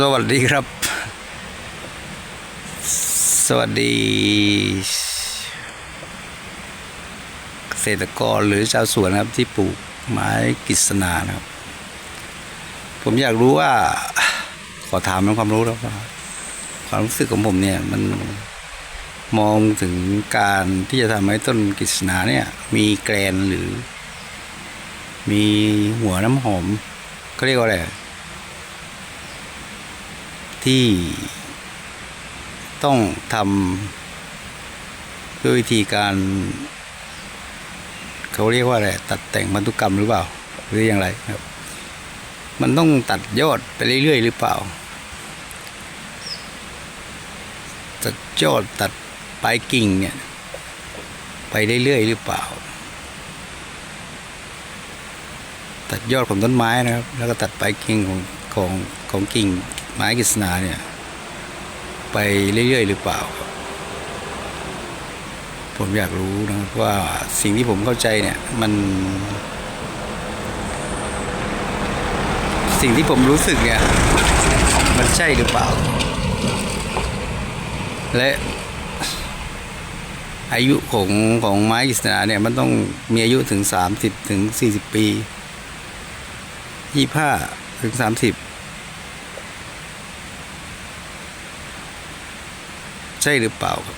สวัสดีครับ สวัสดี เกษตรกรหรือชาวสวนครับที่ปลูกไม้กฤษณาครับ ผมอยากรู้ว่า ขอถามเป็นความรู้แล้วว่าความรู้สึกของผมเนี่ยมันมองถึงการที่จะทำให้ต้นกฤษณาเนี่ย มีแกรนหรือ มีหัวน้ำหอมเขาเรียกว่าอะไร ที่ต้องทำด้วยวิธีการ เขาเรียกว่าอะไรตัดแต่งพันธุกรรมหรือเปล่า หรืออย่างไรครับ มันต้องตัดยอดไปเรื่อยๆหรือเปล่า ตัดยอดตัดปลายกิ่งเนี่ย ไปเรื่อยๆหรือเปล่า ตัดยอดของต้นไม้นะครับ แล้วก็ตัดปลายกิ่งของของของกิ่ง ไม้กฤษณาเนี่ย ไปเรื่อยๆ หรือเปล่าผมอยากรู้นะว่าสิ่งที่ผมเข้าใจเนี่ยมัน สิ่งที่ผมรู้สึกเนี่ย มันใช่หรือเปล่า และอายุของของไม้กฤษณาเนี่ยมันต้องมีอายุถึง 30 ถึง 40 ปี 25 ถึง 30 ช่หรือเปล่าครับ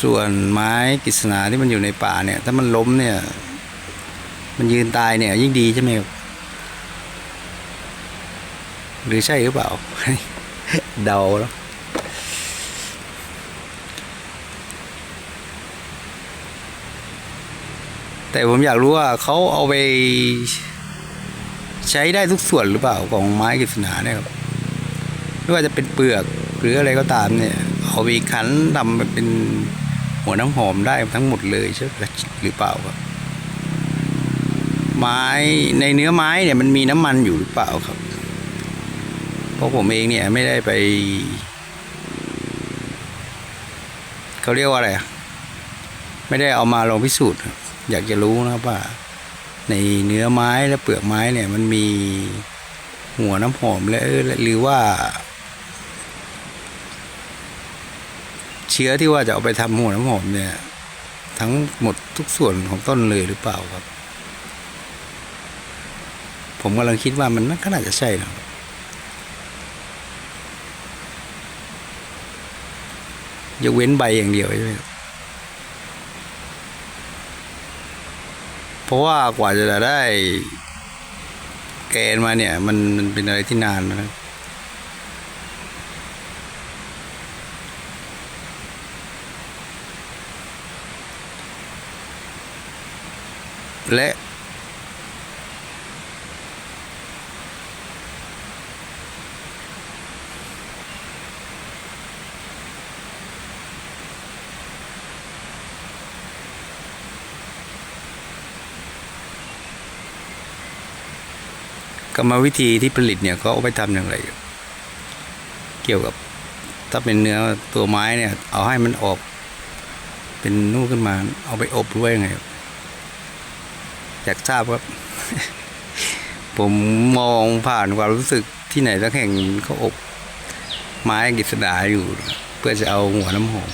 ส่วนไม้กฤษณาที่มันอยู่ในป่าเนี่ย ถ้ามันล้มเนี่ย มันยืนตายเนี่ย ยิ่งดีใช่ไหมครับหรือใช่หรือเปล่า เดาแล้วแต่ผมอยากรู้ว่าเขาเอาไป ใช้ได้ทุกส่วนหรือเปล่าของไม้กฤษณาเนี่ยครับไม่ว่าจะเป็นเปลือกหรืออะไรก็ตามเนี่ยเอาไปคั้นทำเป็นหัวน้ำหอมได้ทั้งหมดเลยใช่หรือเปล่าครับ ไม้ในเนื้อไม้เนี่ยมันมีน้ำมันอยู่หรือเปล่าครับ เพราะผมเองเนี่ยไม่ได้ไปเขาเรียกว่าอะไรไม่ได้เอามาลองพิสูจน์ อยากจะรู้นะครับว่า ในเนื้อไม้และเปลือกไม้เนี่ยมันมีหัวน้ำหอมและหรือว่า เชื้อที่ว่าจะเอาไปทำหัวน้ำหอมเนี่ย ทั้งหมดทุกส่วนของต้นเลยหรือเปล่าครับ ผมกำลังคิดว่ามันน่าจะใช่นะครับยกเว้นใบอย่างเดียวใช่ไหมครับเพ ราะว่ากว่าจะได้แกนมาเนี่ย มันมันเป็นอะไรที่นานนะและ รรมวิธีที่ผลิตเนี่ยเขาเอาไปทำอย่างไร เกี่ยวกับถ้าเป็นเนื้อตัวไม้เนี่ย เอาให้มันออก เป็นนู่นขึ้นมา เอาไปอบหรือว่ายังไงอยากทราบครับ ผมมองผ่านความรู้สึกที่ไหนสักแห่งเขาอบ ไม้กฤษณาอยู่ เพื่อจะเอาหัวน้ำหอม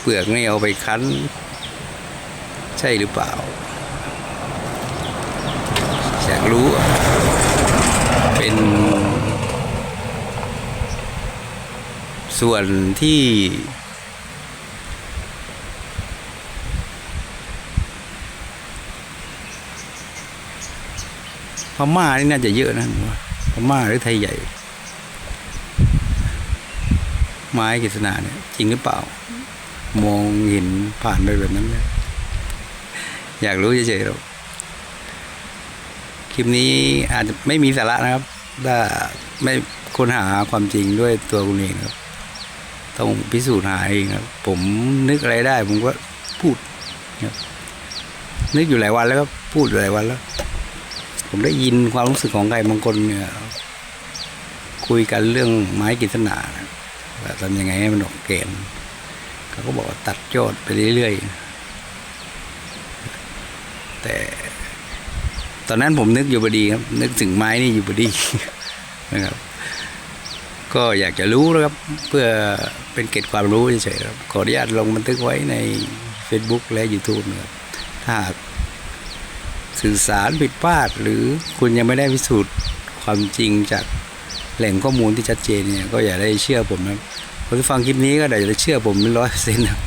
เปลือกนี่เอาไปคั้น ใช่หรือเปล่าอยากรู้ เป็น ส่วนที่ พม่านี่น่าจะเยอะนะว่าพม่าหรือไทยใหญ่ ไม้กฤษณาเนี่ย จริงหรือเปล่า มองเห็นผ่านไปแบบนั้นเลยอยากรู้เฉยๆหรอก คลิปนี้อาจจะไม่มีสาระนะครับ ถ้าไม่ค้นหาความจริงด้วยตัวคุณเองครับ ต้องพิสูจน์หาเองครับ ผมนึกอะไรได้ ผมก็พูดครับนึกอยู่หลายวันแล้วก็พูดอยู่หลายวันแล้ว ผมได้ยินความรู้สึกของใครบางคนเนี่ย คุยกันเรื่องไม้กฤษณานาทำยังไงให้มันออกเกณฑ์เขาก็บอกว่าตัดยอดไปเรื่อยๆแต่ ตอนนั้นผมนึกอยู่พอดีครับ นึกถึงไม้นี่อยู่พอดีนะครับ ก็อยากจะรู้นะครับ เพื่อเป็นเกร็ดความรู้เฉยๆครับขออนุญาตลงบันทึกไว้ใน Facebook และ YouTube นะครับถ้าหากสื่อสารผิดพลาด หรือคุณยังไม่ได้พิสูจน์ความจริงจากแหล่งข้อมูลที่ชัดเจนเนี่ยก็อย่าได้เชื่อผมนะครับคนที่ฟังคลิปนี้ก็อย่าได้เชื่อผมเป็นร้อยเปอร์เซ็นต์นะ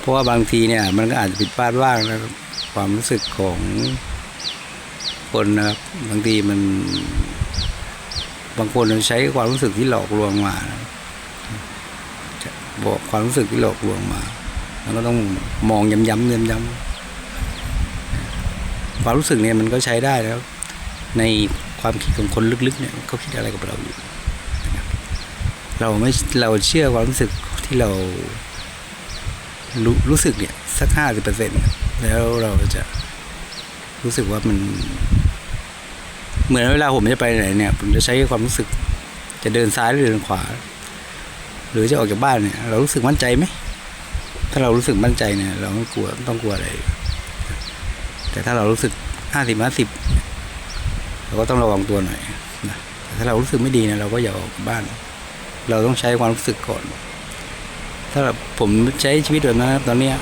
เพราะว่าบางทีเนี่ยมันก็อาจจะผิดพลาดบ้างนะครับความรู้สึกของ คนนะครับบางทีมัน บางคนใช้ความรู้สึกที่หลอกลวงมาบอกความรู้สึกที่หลอกลวงมาแล้วก็ต้องมองย้ำๆย้ำๆความรู้สึกเนี่ยมันก็ใช้ได้แล้ว ในความคิดของคนลึกๆเนี่ยเขาคิดอะไรกับเราอยู่เราไม่เราเชื่อความรู้สึกที่เรารู้รู้สึกเนี่ยสักห้าสิบเปอร์เซ็นต์แล้วเราจะ รู้สึกว่ามัน เหมือนเวลาผมจะไปไหนเนี่ย ผมจะใช้ความรู้สึก จะเดินซ้ายหรือเดินขวา หรือจะออกจากบ้านเนี่ย เรารู้สึกมั่นใจไหมถ้าเรารู้สึกมั่นใจเนี่ย เราไม่กลัวต้องกลัวอะไร แต่ถ้าเรารู้สึกห้าสิบห้าสิบเราก็ต้องระวังตัวหน่อยนะแต่ถ้าเรารู้สึกไม่ดีเนี่ยเราก็อย่าออกจากบ้าน เราต้องใช้ความรู้สึกก่อน ถ้าผมใช้ชีวิตแบบนั้นตอนเนี้ย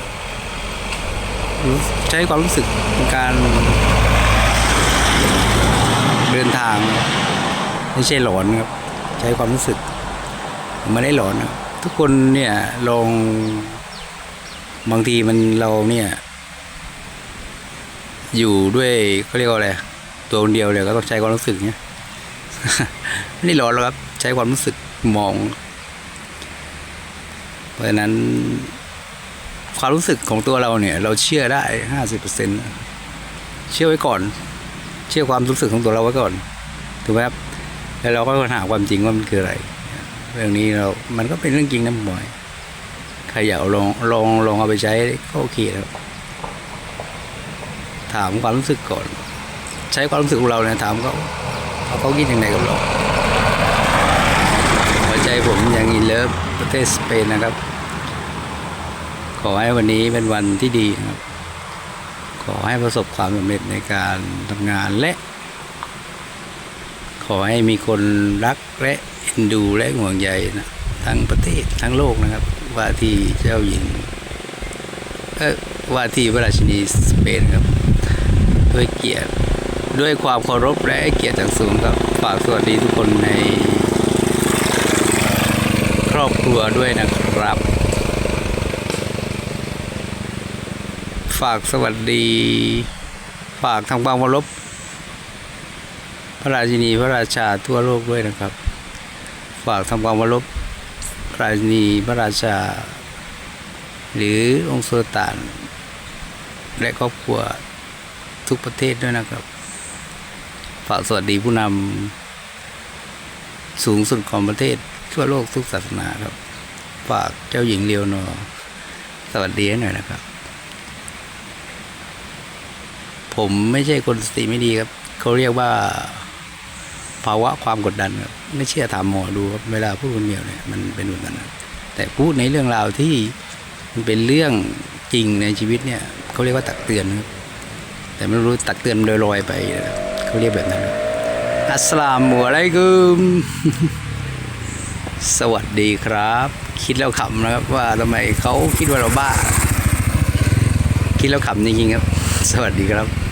ใช้ความรู้สึกในการ เดินทาง ไม่ใช่หลอนครับ ใช้ความรู้สึกไม่ได้หลอนทุกคนเนี่ยลองบางทีมันเราเนี่ย อยู่ด้วยเขาเรียกว่าอะไรตัวคนเดียวเลยก็ต้องใช้ความรู้สึกเนี่ยไม่ได้หลอนหรอกครับ ใช้ความรู้สึกมอง เพราะฉะนั้น ความรู้สึกของตัวเราเนี่ย เราเชื่อได้ห้าสิบเปอร์เซ็นต์เชื่อไว้ก่อน เชื่อความรู้สึกของตัวเราไว้ก่อนถูกไหมครับแล้วเราก็หาความจริงว่ามันคืออะไร เรื่องนี้เรา มันก็เป็นเรื่องจริงนะบ่อยใครอยากลองลองลองเอาไปใช้ก็โอเคครับถามความรู้สึกก่อน ใช้ความรู้สึกของเราเนี่ยถามเขาเขาเขาคิดยังไงกับเราหัวใจผมอยังอินเลิฟประเทศสเปนนะครับ ขอให้วันนี้เป็นวันที่ดีครับ ขอให้ประสบความสำเร็จในการทำงานและ ขอให้มีคนรักและเอ็นดูและห่วงใยนะทั้งประเทศทั้งโลกนะครับ ว่าที่เจ้าหญิงเออว่าที่พระราชินีสเปนครับ ด้วยเกียรติด้วยความเคารพและเกียรติจากสูงครับฝากสวัสดีทุกคนใน ครอบครัวด้วยนะครับ ฝากสวัสดี ฝากทางความเคารพพระราชินีพระราชาทั่วโลกด้วยนะครับ ฝากทำความเคารพพระราชินีพระราชา หรือองค์โซตานและครอบครัวทุกประเทศด้วยนะครับ ฝากสวัสดีผู้นำสูงสุดของประเทศทั่วโลกทุกศาสนาครับ ฝากเจ้าหญิงเลียวโนอสวัสดีหน่อยนะครับ ผมไม่ใช่คนสติไม่ดีครับ เขาเรียกว่า ภาวะความกดดันครับไม่เชื่อถามหมอดูครับเวลาพูดคนเดียวเนี่ยมันเป็นแบบนั้นคแต่พูดในเรื่องราวที่มันเป็นเรื่องจริงในชีวิตเนี่ยเขาเรียกว่าตักเตือนครับแต่ไม่รู้ตักเตือนโดยลอยไปเขาเรียกแบบนั้น อัสสลามุอะลัยกุม สวัสดีครับ คิดแล้วขำนะครับว่าทำไมเขาคิดว่าเราบ้า คิดแล้วขำจริงๆครับ สวัสดีครับ